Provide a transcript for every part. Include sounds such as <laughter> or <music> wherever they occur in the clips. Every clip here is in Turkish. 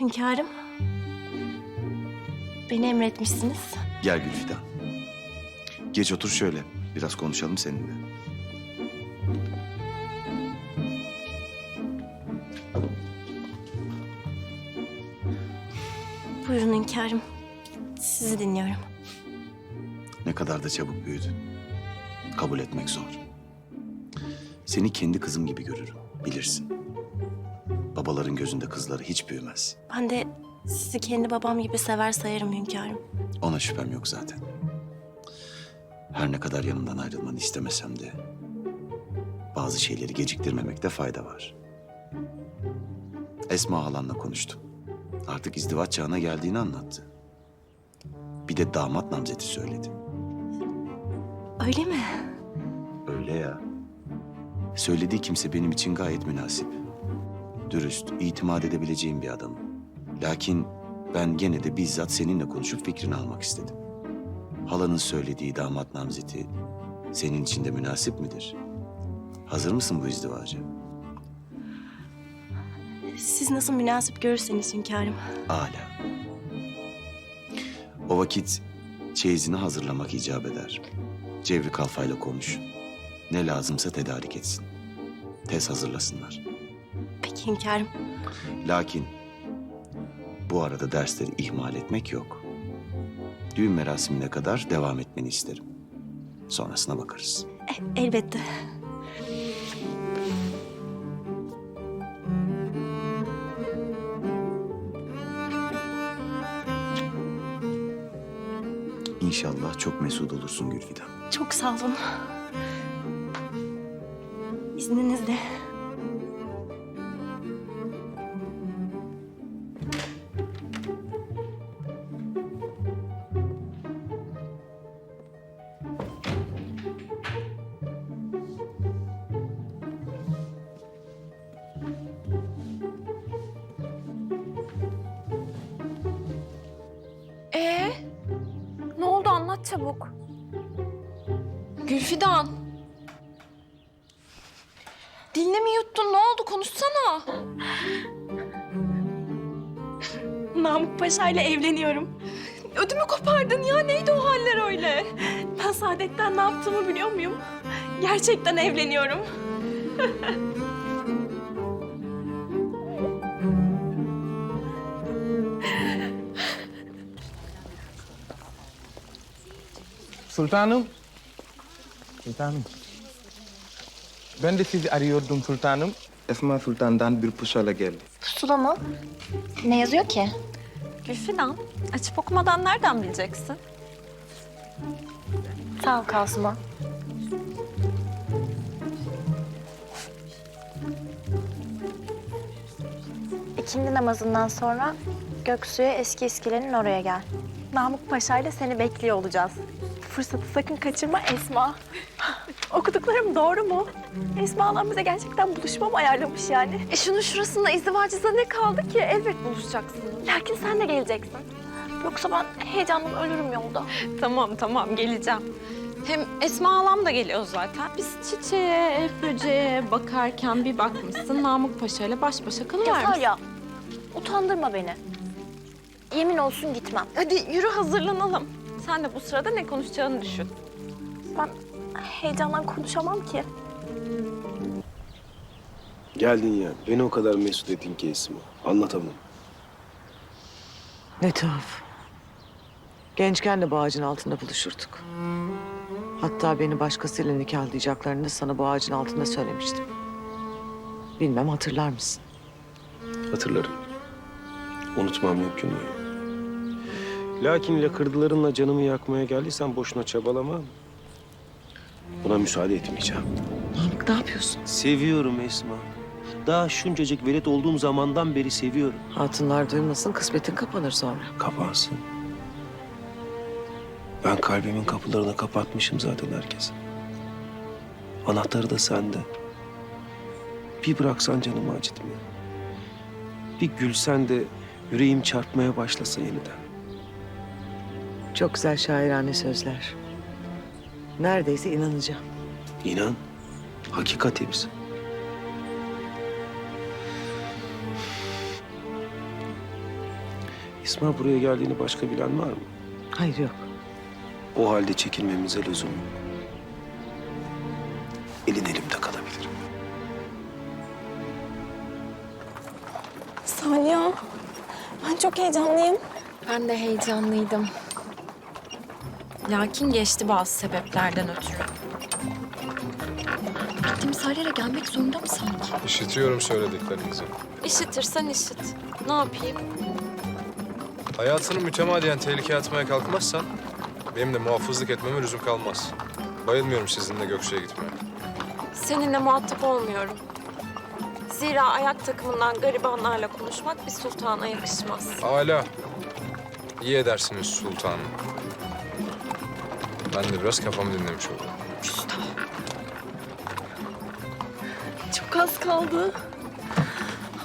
Hünkârım. Beni emretmişsiniz. Gel Gülfidan. Geç otur şöyle. Biraz konuşalım seninle. Buyurun hünkârım. Sizi dinliyorum. Ne kadar da çabuk büyüdün. Kabul etmek zor. Seni kendi kızım gibi görürüm, bilirsin. Babaların gözünde kızları hiç büyümez. Ben de sizi kendi babam gibi sever sayarım hünkârım. Ona şüphem yok zaten. Her ne kadar yanımdan ayrılmanı istemesem de... ...bazı şeyleri geciktirmemekte fayda var. Esma halanla konuştum. Artık izdivaç çağına geldiğini anlattı. Bir de damat namzeti söyledi. Öyle mi? Öyle ya. Söylediği kimse benim için gayet münasip. Dürüst, itimat edebileceğim bir adam. Lakin ben gene de bizzat seninle konuşup fikrini almak istedim. Halanın söylediği damat namzeti senin için de münasip midir? Hazır mısın bu izdivaca? Siz nasıl münasip görürseniz hünkârım. Âlâ. O vakit çeyizini hazırlamak icap eder. Cevri Kalfa'yla konuş. Ne lazımsa tedarik etsin. Tez hazırlasınlar. Hünkârım. Lakin bu arada dersleri ihmal etmek yok. Düğün merasimine kadar devam etmeni isterim. Sonrasına bakarız. E- elbette. İnşallah çok mesut olursun Gülfidan. Çok sağ olun. İzninizle. Yuttun? Ne oldu? Konuşsana. Namık Paşa ile evleniyorum. Ödümü kopardın ya. Neydi o haller öyle? Ben Saadet'ten ne yaptığımı biliyor muyum? Gerçekten evleniyorum. Sultanım. Sultanım. Ben de sizi arıyordum sultanım. Esma Sultan'dan bir pusula geldi. Pusula mı? Ne yazıyor ki? Gülfidan, açıp okumadan nereden bileceksin? Sağ ol Kasım'a. İkindi namazından sonra Göksu'ya eski iskelenin oraya gel. Namık Paşa ile seni bekliyor olacağız. Fırsatı sakın kaçırma Esma. <laughs> Okuduklarım doğru mu? Esma Hanım bize gerçekten buluşma mı ayarlamış yani? E şunun şurasında izdivacıza ne kaldı ki? Elbet buluşacaksınız. Lakin sen de geleceksin. Yoksa ben heyecandan ölürüm yolda. Tamam tamam geleceğim. Hem Esma halam da geliyor zaten. Biz çiçeğe, böceğe bakarken bir bakmışsın <laughs> Namık Paşa ile baş başa Yeter kalıvermişsin. ya. Utandırma beni. Yemin olsun gitmem. Hadi yürü hazırlanalım. Sen de bu sırada ne konuşacağını düşün. Ben heyecandan konuşamam ki. Geldin ya. Beni o kadar mesut ettin ki Esma. Anlatamam. Ne tuhaf. Gençken de bu ağacın altında buluşurduk. Hatta beni başkasıyla nikahlayacaklarını sana bu ağacın altında söylemiştim. Bilmem hatırlar mısın? Hatırlarım. Unutmam mümkün değil. Lakin lakırdılarınla canımı yakmaya geldiysen boşuna çabalama. Buna müsaade etmeyeceğim. Namık ne yapıyorsun? Seviyorum Esma. Daha şuncacık velet olduğum zamandan beri seviyorum. Hatunlar duymasın kısmetin kapanır sonra. Kapansın. Ben kalbimin kapılarını kapatmışım zaten herkese. Anahtarı da sende. Bir bıraksan canımı acıtmıyor. Bir gülsen de yüreğim çarpmaya başlasa yeniden. Çok güzel şairane sözler. Neredeyse inanacağım. İnan, hakikat hepsi. İsmail buraya geldiğini başka bilen var mı? Hayır yok. O halde çekilmemize lüzum yok. Elin elimde kalabilir. Saniye, ben çok heyecanlıyım. Ben de heyecanlıydım. Lakin geçti bazı sebeplerden ötürü. Gittiğimiz her yere gelmek zorunda mı sanki? İşitiyorum söylediklerinizi. İşitirsen işit. Ne yapayım? Hayatını mütemadiyen tehlikeye atmaya kalkmazsan... ...benim de muhafızlık etmeme lüzum kalmaz. Bayılmıyorum sizinle Göksu'ya gitmeye. Seninle muhatap olmuyorum. Zira ayak takımından garibanlarla konuşmak bir sultana yakışmaz. Hala. İyi edersiniz sultanım. Ben de biraz kafamı dinlemiş oldum. Çok az kaldı.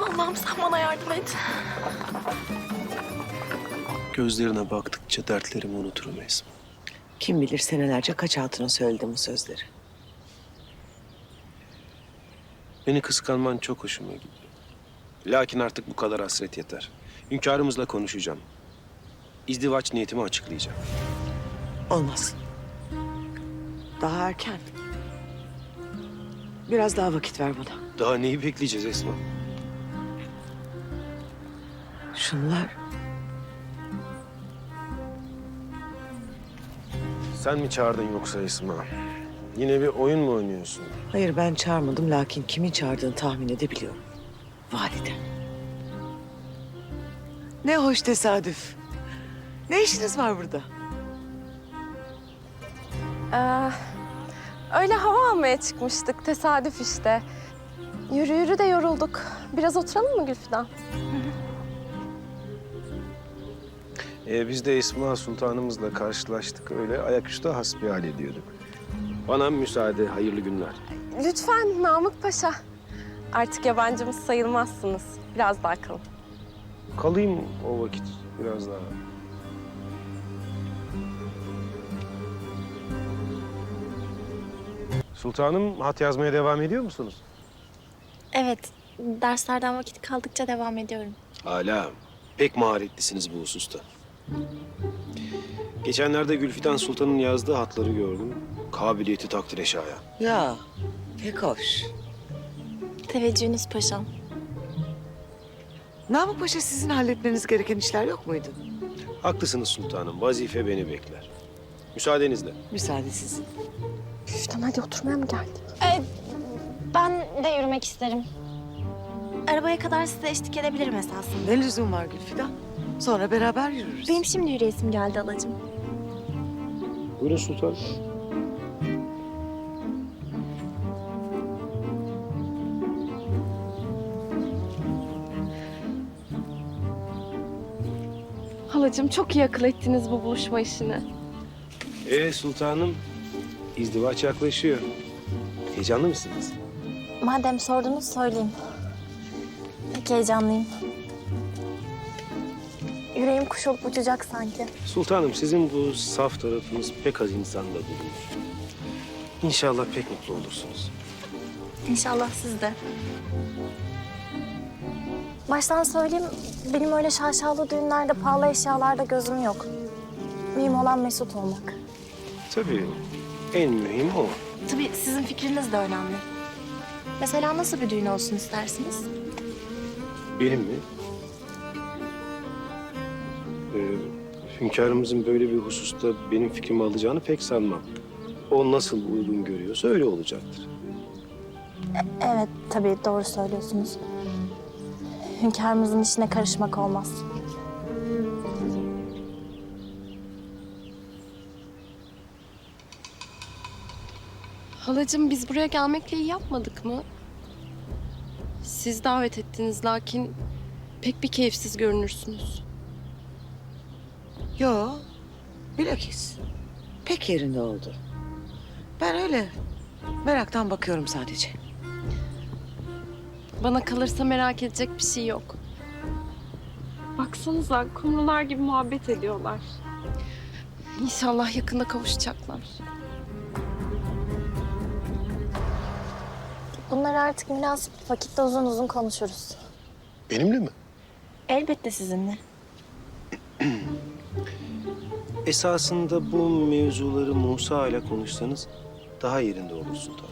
Allah'ım sen bana yardım et. Gözlerine baktıkça dertlerimi unuturum Esma. Kim bilir senelerce kaç hatuna söyledim bu sözleri. Beni kıskanman çok hoşuma gidiyor. Lakin artık bu kadar hasret yeter. Hünkârımızla konuşacağım. İzdivaç niyetimi açıklayacağım. Olmaz. Daha erken. Biraz daha vakit ver bana. Daha neyi bekleyeceğiz Esma? Şunlar Sen mi çağırdın yoksa Esma? Yine bir oyun mu oynuyorsun? Hayır ben çağırmadım lakin kimin çağırdığını tahmin edebiliyorum. Valide. Ne hoş tesadüf. Ne işiniz var burada? Ee, öyle hava almaya çıkmıştık. Tesadüf işte. Yürü yürü de yorulduk. Biraz oturalım mı Gülfidan? Ee, biz de Esma Sultanımızla karşılaştık. Öyle ayaküstü hasbihal ediyorduk. Bana müsaade, hayırlı günler. Lütfen Namık Paşa. Artık yabancımız sayılmazsınız. Biraz daha kalın. Kalayım o vakit biraz daha. Sultanım hat yazmaya devam ediyor musunuz? Evet, derslerden vakit kaldıkça devam ediyorum. Hala pek maharetlisiniz bu hususta. Geçenlerde Gülfidan Sultan'ın yazdığı hatları gördüm. Kabiliyeti takdire şayan. Ya pek hoş. Teveccühünüz paşam. Namık Paşa sizin halletmeniz gereken işler yok muydu? Haklısınız sultanım. Vazife beni bekler. Müsaadenizle. Müsaade sizin. Gülfidan hadi oturmaya mı geldik? Ee, ben de yürümek isterim. Arabaya kadar size eşlik edebilirim esasında. Ne lüzum var Gülfidan? Sonra beraber yürürüz. Benim şimdi yürüyesim geldi alacığım. Buyurun sultanım. Halacığım çok iyi akıl ettiniz bu buluşma işini. Ee sultanım, izdivaç yaklaşıyor. Heyecanlı mısınız? Madem sordunuz söyleyeyim. Pek heyecanlıyım. Yüreğim kuş olup uçacak sanki. Sultanım sizin bu saf tarafınız pek az insanda bulunur. İnşallah pek mutlu olursunuz. İnşallah siz de. Baştan söyleyeyim, benim öyle şaşalı düğünlerde, pahalı eşyalarda gözüm yok. Mühim olan mesut olmak. Tabii en mühim o. Tabii sizin fikriniz de önemli. Mesela nasıl bir düğün olsun istersiniz? Benim mi? Ee, hünkârımızın böyle bir hususta benim fikrimi alacağını pek sanmam. O nasıl uygun görüyorsa öyle olacaktır. Evet, tabii doğru söylüyorsunuz. Hünkârımızın işine karışmak olmaz. Halacığım biz buraya gelmekle iyi yapmadık mı? Siz davet ettiniz lakin pek bir keyifsiz görünürsünüz. Yo, bilakis. Pek yerinde oldu. Ben öyle meraktan bakıyorum sadece. Bana kalırsa merak edecek bir şey yok. Baksanıza kumrular gibi muhabbet ediyorlar. İnşallah yakında kavuşacaklar. Bunları artık münasip bir vakitte uzun uzun konuşuruz. Benimle mi? Elbette sizinle. <clears throat> Esasında bu mevzuları Musa ile konuşsanız daha yerinde olur Sultan.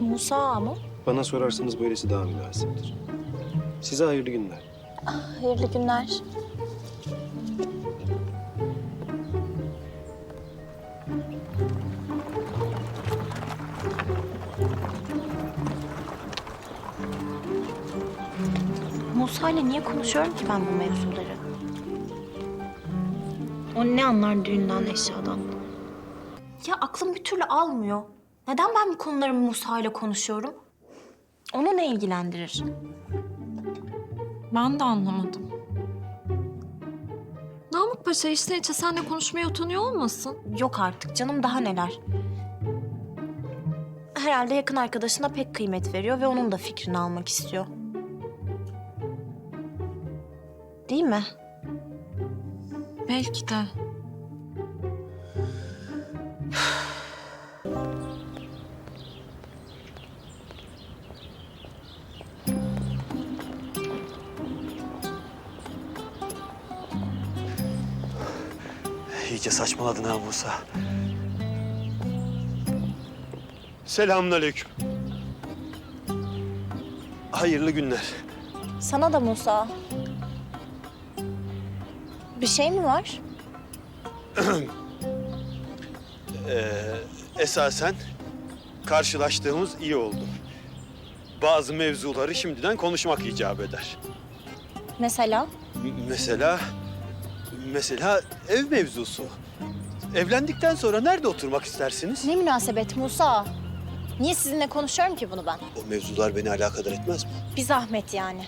Musa mı? Bana sorarsanız böylesi daha münasiptir. Size hayırlı günler. Ah, hayırlı günler. Musa ile niye konuşuyorum ki ben bu mevzuları? O ne anlar düğünden, eşyadan? Ya aklım bir türlü almıyor. Neden ben bu konuları Musa ile konuşuyorum? Onu ne ilgilendirir? Ben de anlamadım. Namık Paşa işte içe seninle konuşmaya utanıyor olmasın? Yok artık canım daha neler. Herhalde yakın arkadaşına pek kıymet veriyor ve onun da fikrini almak istiyor. Değil mi? Belki de. İyice saçmaladın ha Musa. Selamünaleyküm. Hayırlı günler. Sana da Musa. Bir şey mi var? <clears throat> Ee, esasen karşılaştığımız iyi oldu. Bazı mevzuları şimdiden konuşmak icap eder. Mesela? M- mesela, mesela ev mevzusu. Evlendikten sonra nerede oturmak istersiniz? Ne münasebet Musa? Niye sizinle konuşuyorum ki bunu ben? O mevzular beni alakadar etmez mi? Bir zahmet yani.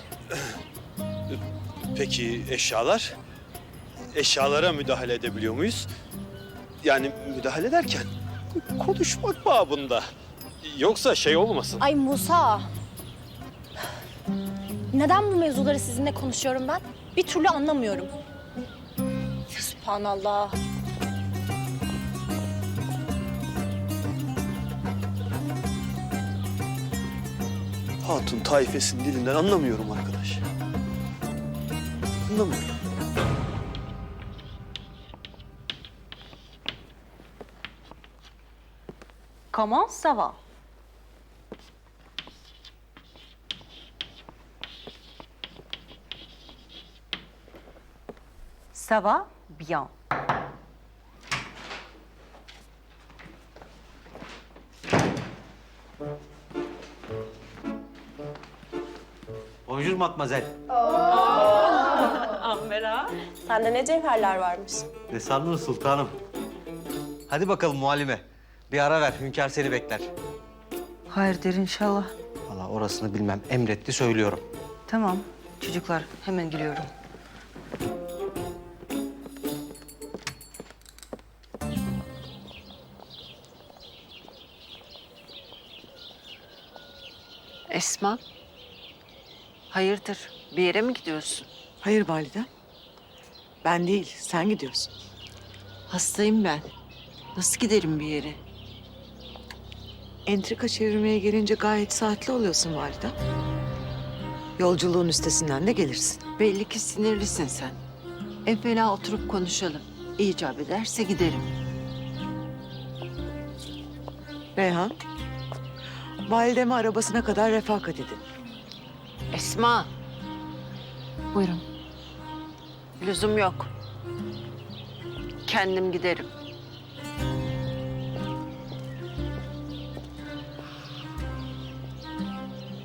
<clears throat> Peki eşyalar? Eşyalara müdahale edebiliyor muyuz? Yani müdahale derken konuşmak babında. Yoksa şey olmasın. Ay Musa. Neden bu mevzuları sizinle konuşuyorum ben? Bir türlü anlamıyorum. Subhanallah. Hatun taifesinin dilinden anlamıyorum arkadaş. Anlamıyorum. Comment ça va Ça va bien. Bonjour mademoiselle. <laughs> Sende ne cevherler varmış. Ne sandınız sultanım? Hadi bakalım muallime. Bir ara ver, hünkâr seni bekler. Hayırdır inşallah. Valla orasını bilmem, emretti söylüyorum. Tamam çocuklar hemen geliyorum. Esma. Hayırdır? Bir yere mi gidiyorsun? Hayır validem. Ben değil, sen gidiyorsun. Hastayım ben. Nasıl giderim bir yere? Entrika çevirmeye gelince gayet saatli oluyorsun validem. Yolculuğun üstesinden de gelirsin. Belli ki sinirlisin sen. Evvela oturup konuşalım. İcap ederse giderim. Reyhan, valideme arabasına kadar refakat edin. Esma. Buyurun. Lüzum yok. Kendim giderim.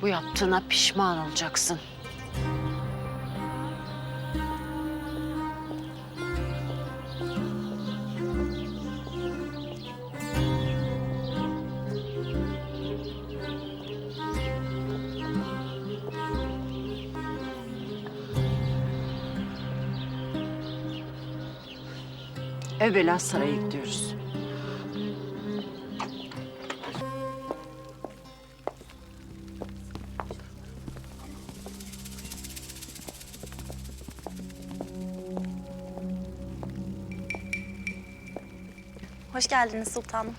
Bu yaptığına pişman olacaksın. Evvela saraya gidiyoruz. Hoş geldiniz sultanım.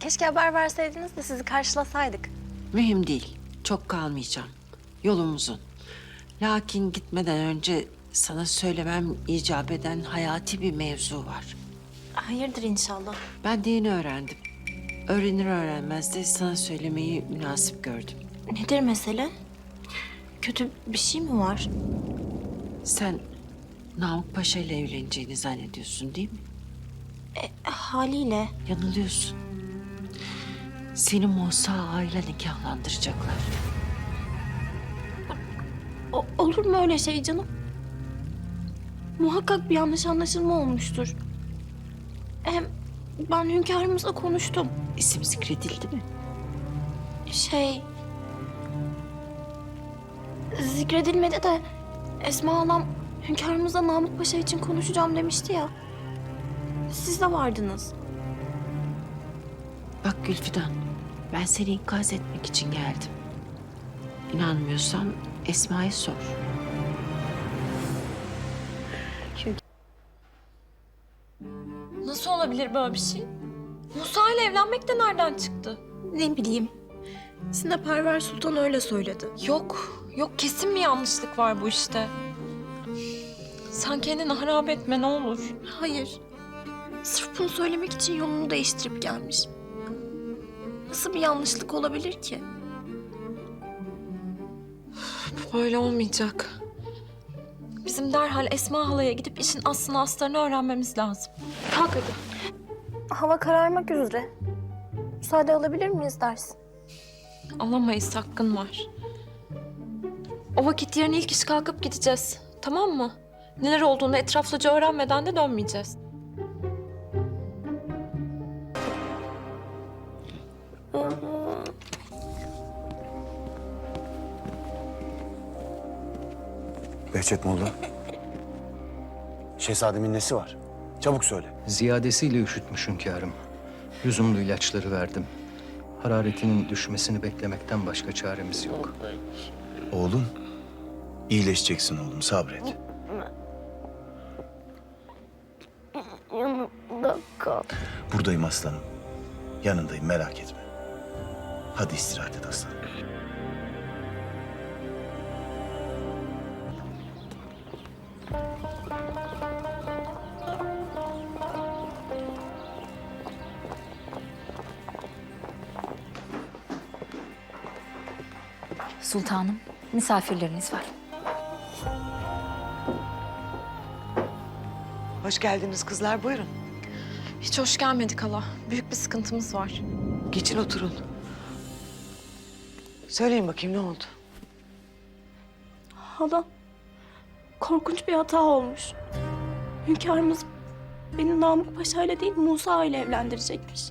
Keşke haber verseydiniz de sizi karşılasaydık. Mühim değil. Çok kalmayacağım. Yolum uzun. Lakin gitmeden önce Sana söylemem icap eden hayati bir mevzu var. Hayırdır inşallah. Ben de yeni öğrendim. Öğrenir öğrenmez de sana söylemeyi münasip gördüm. Nedir mesele? Kötü bir şey mi var? Sen Namık Paşa ile evleneceğini zannediyorsun değil mi? Haliyle. Yanılıyorsun. Seni Musa Ağa ile nikahlandıracaklar. O- olur mu öyle şey canım? Muhakkak bir yanlış anlaşılma olmuştur. Hem ben hünkârımızla konuştum. İsim zikredildi mi? Şey... Zikredilmedi de Esma Hanım hünkârımızla Namık Paşa için konuşacağım demişti ya. Siz de vardınız. Bak Gülfidan, ben seni ikaz etmek için geldim. İnanmıyorsan Esma'ya sor. Nasıl olabilir böyle bir şey? Musa ile evlenmek de nereden çıktı? Ne bileyim. Sineperver Sultan öyle söyledi. Yok, yok kesin bir yanlışlık var bu işte. Sen kendini harap etme ne olur. Hayır. Sırf bunu söylemek için yolunu değiştirip gelmiş. Nasıl bir yanlışlık olabilir ki? Bu böyle olmayacak. Bizim derhal Esma halaya gidip işin aslını astarını öğrenmemiz lazım. Kalk hadi. Hava kararmak üzere. Müsaade alabilir miyiz dersin? Alamayız hakkın var. O vakit yarın ilk iş kalkıp gideceğiz. Tamam mı? Neler olduğunu etraflıca öğrenmeden de dönmeyeceğiz. Behçet Molla. Şehzademin nesi var? Çabuk söyle. Ziyadesiyle üşütmüş hünkârım. Lüzumlu ilaçları verdim. Hararetinin düşmesini beklemekten başka çaremiz yok. Oğlum. iyileşeceksin oğlum sabret. Yanımda kal. Buradayım aslanım. Yanındayım merak etme. Hadi istirahat et aslanım. Sultanım, misafirleriniz var. Hoş geldiniz kızlar, buyurun. Hiç hoş gelmedik hala. Büyük bir sıkıntımız var. Geçin oturun. Söyleyin bakayım ne oldu? Hala, korkunç bir hata olmuş. Hünkârımız beni Namık Paşa ile değil Musa ile evlendirecekmiş.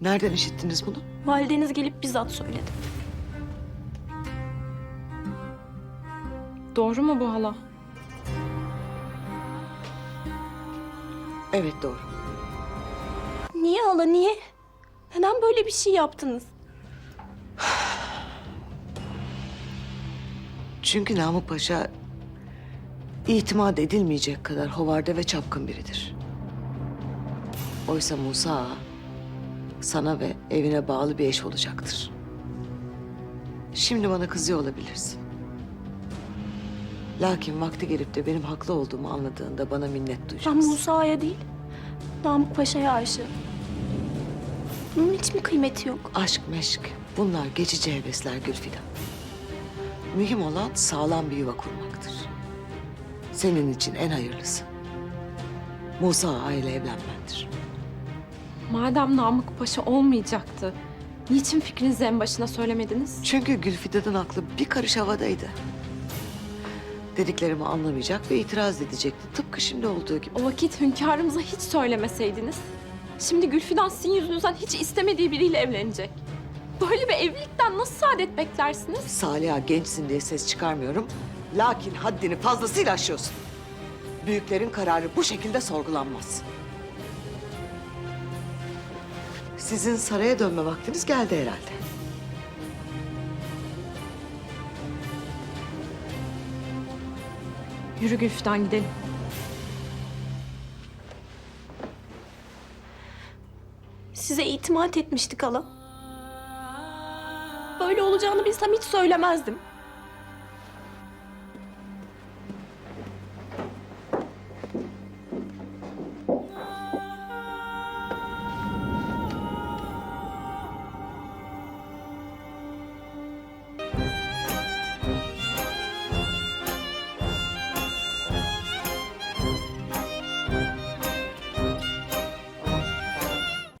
Nereden işittiniz bunu? Valideniz gelip bizzat söyledi. Doğru mu bu hala? Evet doğru. Niye hala, niye? Neden böyle bir şey yaptınız? Çünkü Namık Paşa itimat edilmeyecek kadar hovarda ve çapkın biridir. Oysa Musa Ağa sana ve evine bağlı bir eş olacaktır. Şimdi bana kızıyor olabilirsin. Lakin vakti gelip de benim haklı olduğumu anladığında bana minnet Ben duyacaksın. Musa'ya değil, Namık Paşa'ya aşığım. Bunun hiç mi kıymeti yok? Aşk meşk bunlar geçici hevesler Gülfidan. Mühim olan sağlam bir yuva kurmaktır. Senin için en hayırlısı Musa Ağa ile evlenmendir. Madem Namık Paşa olmayacaktı, niçin fikrinizi en başına söylemediniz? Çünkü Gülfidan'ın aklı bir karış havadaydı. Dediklerimi anlamayacak ve itiraz edecekti. Tıpkı şimdi olduğu gibi. O vakit hünkârımıza hiç söylemeseydiniz. Şimdi Gülfidan sizin yüzünüzden hiç istemediği biriyle evlenecek. Böyle bir evlilikten nasıl saadet beklersiniz? Saliha gençsin diye ses çıkarmıyorum. Lakin haddini fazlasıyla aşıyorsun. Büyüklerin kararı bu şekilde sorgulanmaz. Sizin saraya dönme vaktiniz geldi herhalde. Yürü Gülfidan gidelim. Size itimat etmiştik hala. Böyle olacağını bilsem hiç söylemezdim.